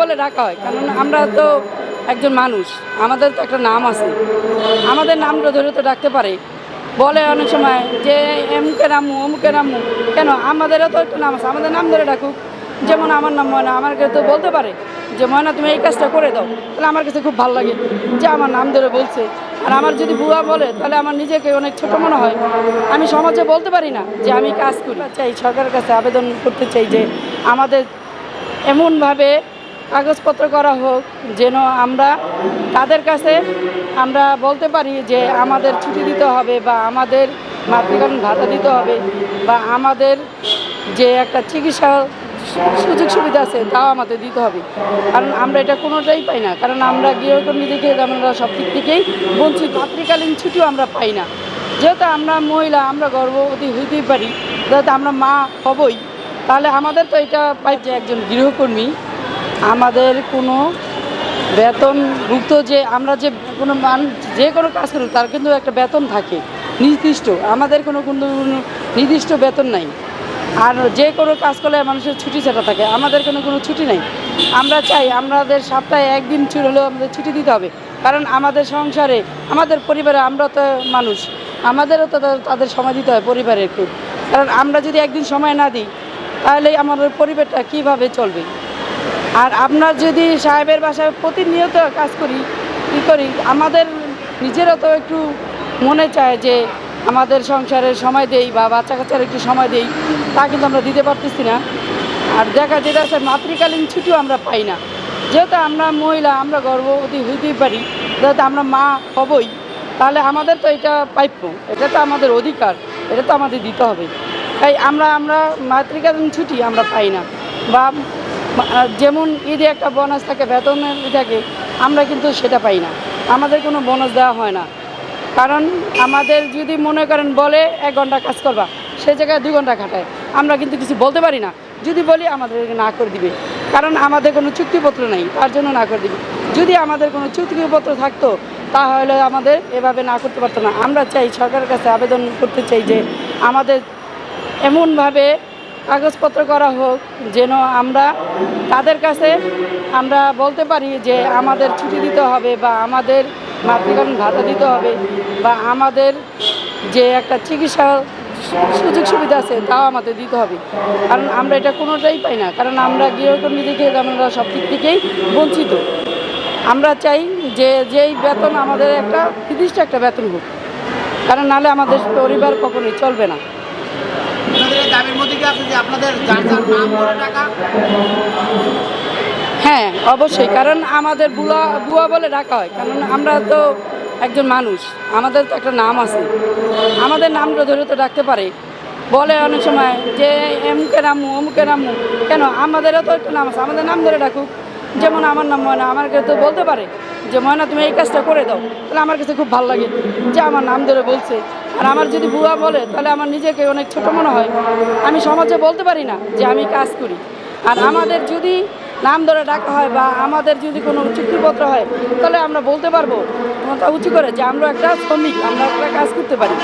বলে ডাকা হয় কারণ আমরা তো একজন মানুষ, আমাদের তো একটা নাম আছে। আমাদের নামটা ধরে তো ডাকতে পারে। বলে অনেক সময় যে, এমকে নামু, অমুকে নামু। কেন? আমাদেরও তো একটা নাম আছে, আমাদের নাম ধরে ডাকুক। যেমন আমার নাম ময়না, আমার আমাকে তো বলতে পারে যে, ময়না, তুমি এই কাজটা করে দাও। তাহলে আমার কাছে খুব ভালো লাগে যে, আমার নাম ধরে বলছে। আর আমার যদি বুয়া বলে, তাহলে আমার নিজেকে অনেক ছোট মনে হয়। আমি সমাজে বলতে পারি না যে, আমি কাজ করি। চাই সরকারের কাছে আবেদন করতে চাই যে, আমাদের এমনভাবে কাগজপত্র করা হোক, যেন আমরা তাদের কাছে আমরা বলতে পারি যে আমাদের ছুটি দিতে হবে বা আমাদের মাতৃকালীন ভাতা দিতে হবে বা আমাদের যে একটা চিকিৎসা সুযোগ সুবিধা আছে তাও আমাদের দিতে হবে। কারণ আমরা এটা কোনোটাই পাই না। কারণ আমরা গৃহকর্মী দিকে আমরা সব দিক থেকেই বঞ্চিত। মাতৃকালীন ছুটিও আমরা পাই না। যেহেতু আমরা মহিলা, আমরা গর্ভবতী হইতেই পারি, যেহেতু আমরা মা হবই, তাহলে আমাদের তো এটা পাই যে একজন গৃহকর্মী আমাদের কোনো বেতনভুক্ত যে আমরা যে কোনো মান যে কোনো কাজ করি তার কিন্তু একটা বেতন থাকে, নির্দিষ্ট। আমাদের কোনো কোনো নির্দিষ্ট বেতন নাই। আর যে কোনো কাজ করলে মানুষের ছুটি ছাটা থাকে, আমাদের কোনো কোনো ছুটি নাই। আমরা চাই আমাদের সপ্তাহে একদিন ছুটি হলেও আমাদের ছুটি দিতে হবে। কারণ আমাদের সংসারে, আমাদের পরিবারে আমরা তো মানুষ, আমাদেরও তো তাদের সময় দিতে হয় পরিবারের খুব কারণ আমরা যদি একদিন সময় না দিই, তাহলে আমাদের পরিবারটা কীভাবে চলবে? আর আপনার যদি সাহেবের বাসায় প্রতিনিয়ত কাজ করি কী করি, আমাদের নিজেরও তো একটু মনে চায় যে আমাদের সংসারের সময় দেই বা বাচ্চা কাচ্চার একটু সময় দেই, তা কিন্তু আমরা দিতে পারতেছি না। আর দেখা যেটা আছে মাতৃকালীন ছুটিও আমরা পাই না। যেহেতু আমরা মহিলা, আমরা গর্ভবতী হইতেই পারি, যেহেতু আমরা মা হবই, তাহলে আমাদের তো এটা প্রাপ্য এটা তো আমাদের অধিকার, এটা তো আমাদের দিতে হবে। তাই আমরা আমরা মাতৃকালীন ছুটি আমরা পাই না। বা যেমন ঈদে একটা বোনাস থাকে, বেতনের ই থাকে, আমরা কিন্তু সেটা পাই না। আমাদের কোনো বোনাস দেওয়া হয় না। কারণ আমাদের যদি মনে করেন বলে এক ঘণ্টা কাজ করবা, সে জায়গায় দুই ঘণ্টা খাটায় আমরা কিন্তু কিছু বলতে পারি না। যদি বলি, আমাদেরকে না করে দিবে। কারণ আমাদের কোনো চুক্তিপত্র নেই, তার জন্য না করে দিবে। যদি আমাদের কোনো চুক্তিপত্র থাকতো, তাহলে আমাদের এভাবে না করতে পারতো না। আমরা চাই সরকারের কাছে আবেদন করতে চাই যে আমাদের এমনভাবে কাগজপত্র করা হোক, যেন আমরা তাদের কাছে আমরা বলতে পারি যে আমাদের ছুটি দিতে হবে বা আমাদের মাতৃকালীন ভাতা দিতে হবে বা আমাদের যে একটা চিকিৎসা সুযোগ সুবিধা আছে তাও আমাদের দিতে হবে। কারণ আমরা এটা কোনোটাই পাই না, কারণ আমরা গৃহকর্মী দিকে আমরা সব দিক থেকেই বঞ্চিত। আমরা চাই যে যেই বেতন আমাদের একটা নির্দিষ্ট একটা বেতন হোক, কারণ নাহলে আমাদের পরিবার কখনোই চলবে না। মধ্যে আছে যে হ্যাঁ অবশ্যই, কারণ আমাদের বুয়া বুয়া বলে ডাকা হয়, কারণ আমরা তো একজন মানুষ, আমাদের তো একটা নাম আছে। আমাদের নামটা ধরে তো ডাকতে পারে। বলে অনেক সময় যে এমকে নামু অমুকে নামু কেন? আমাদেরও তো একটা নাম আছে, আমাদের নাম ধরে ডাকুক। যেমন আমার নাম ময়না আমাকে তো বলতে পারে যে, ময়না, তুমি এই কাজটা করে দাও। তাহলে আমার কাছে খুব ভালো লাগে যে আমার নাম ধরে বলছে। আর আমার যদি বুয়া বলে, তাহলে আমার নিজেকে অনেক ছোটো মনে হয়। আমি সমাজে বলতে পারি না যে আমি কাজ করি। আর আমাদের যদি নাম ধরে ডাকা হয় বা আমাদের যদি কোনো চুক্তিপত্র হয়, তাহলে আমরা বলতে পারব তা উঁচু করে, যে আমরা একটা শ্রমিক আমরা একটা কাজ করতে পারি।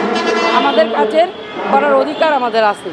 আমাদের কাজের করার অধিকার আমাদের আছে।